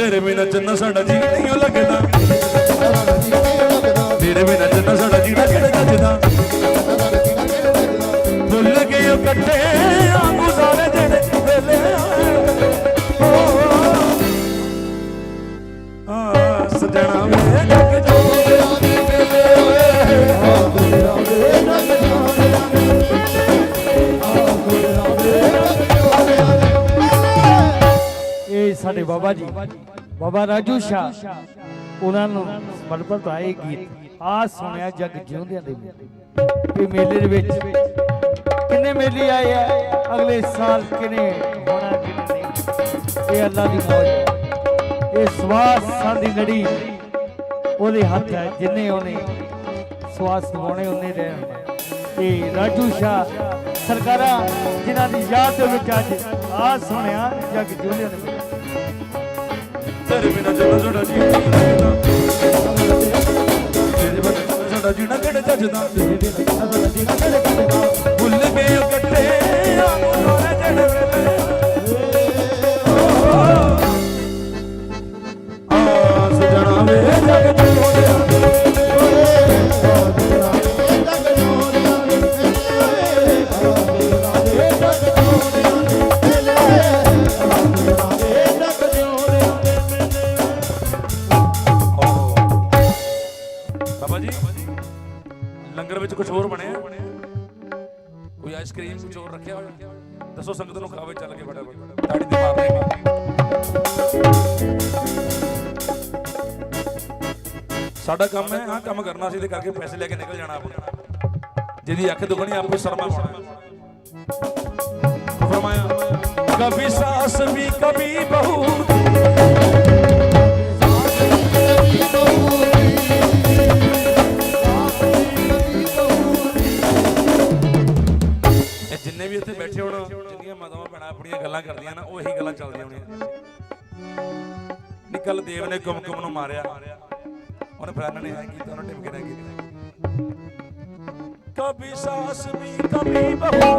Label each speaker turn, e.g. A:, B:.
A: ਤੇਰੇ ਬਿਨਾਂ ਚੰਨਾ ਸਾਡਾ ਜੀ ਨਹੀਂ ਲੱਗਦਾ। ਤੇਰੇ ਬਿਨਾਂ ਚੰਨਾ ਸਾਡਾ ਜੀ ਕਿਹੜਾ ਜੱਜਦਾ ਭੁੱਲ ਗਏ ਕੱਟੇ ਆਂਗੂ ਸਾਰੇ ਜਿਹੜੇ ਵੇਲੇ ਆ। ਸਜਣਾ ਵੇ ਜੱਗ
B: ਸਾਡੇ ਬਾਬਾ ਜੀ। ਬਾਬਾ ਰਾਜੂ ਸ਼ਾਹ, ਉਹਨਾਂ ਨੂੰ ਸਮਰਪਿਤ ਆਏ ਗੀਤ। ਆ ਸੁਣਿਆ ਜਗ ਜਿਉਂਦਿਆਂ ਦੇ ਮੇਲੇ ਮੇਲੇ ਦੇ ਵਿੱਚ ਕਿੰਨੇ ਮੇਲੇ ਆਏ ਆ? ਅਗਲੇ ਸਾਲ ਕਿੰਨੇ ਹੋਣਾ ਕਿਨੇ ਨਹੀਂ? ਇਹ ਅੱਲਾ ਦੀ ਮੌਜ ਹੈ ਇਹ ਸਵਾਸਾਂ ਦੀ ਲੜੀ। ਉਹਦੇ ਹੱਥ ਹੈ ਜਿੰਨੇ ਉਹਨੇ ਸਵਾਸ ਦਿਵਾਉਣੇ ਉਹਨੇ ਰਹਿਣ। ਤੇ ਰਾਜੂ ਸ਼ਾਹ ਸਰਕਾਰਾਂ ਜਿਨ੍ਹਾਂ ਦੀ ਯਾਦ ਦੇ ਵਿੱਚ ਅੱਜ ਆ ਸੁਣਿਆ ਜਗ ਜਿਉਂਦਿਆਂ ਦੇ
A: ਤੇਰੇ ਬਿਨਾਂ ਚੰਨਾ ਸਾਡਾ ਜੀ ਨਹੀਂ ਲੱਗਦਾ ਤੇਰੇ ਬਿਨਾਂ ਚੰਨਾ ਜੀਣਾ ਕਿਹੜਾ ਜੱਜਦਾ ਭੁੱਲ ਗਏ ਬਾਬਾ ਜੀ, ਲੰਗਰ ਵਿੱਚ ਕੁਝ ਹੋਰ ਬਣਿਆ? ਕੋਈ ਆਈਸਕ੍ਰੀਮ ਕੁਝ ਹੋਰ ਰੱਖਿਆ ਹੋਇਆ? ਦੱਸੋ ਸੰਗਤ ਨੂੰ ਖਾਵੇ, ਚੱਲ ਕੇ ਫਟਾਫਟ। ਤਾੜੀ ਤੇ ਮਾਰਦੇ ਸਾਡਾ ਕੰਮ ਹੈ, ਹਾਂ, ਕੰਮ ਕਰਨਾ ਸੀ, ਤੇ ਕਰਕੇ ਪੈਸੇ ਲੈ ਕੇ ਨਿਕਲ ਜਾਣਾ ਆਪਣਾ ਜਿਹਦੀ ਅੱਖ ਦੁਖਣੀ, ਆਪੇ ਸ਼ਰਮਾ ਪਾਉਣਾ। ਫਰਮਾਇਆ ਕਭੀ ਸਾਸ ਵੀ ਕਭੀ ਬਹੂ ਇੱਥੇ ਬੈਠੇ ਹੋਣ, ਜਿੰਨੀਆਂ ਮਾਤਾਵਾਂ ਭੈਣਾਂ ਆਪਣੀਆਂ ਗੱਲਾਂ ਕਰਦੀਆਂ ਨਾ, ਉਹੀ ਗੱਲਾਂ ਚੱਲਦੀਆਂ ਹੋਣੀਆਂ। ਨਿਕਲ ਦੇਵ ਨੇ ਕੁਮਕੁਮ ਨੂੰ ਮਾਰਿਆ। ਉਹਨੇ ਫਲਾਣਾ ਨੇ ਐ ਕੀਤਾ, ਉਹਨੇ ਟਿਮਕੇ ਨੇ ਕੀਤਾ ਕਭੀ ਸਾਸ ਵੀ, ਕਭੀ ਬਹੂ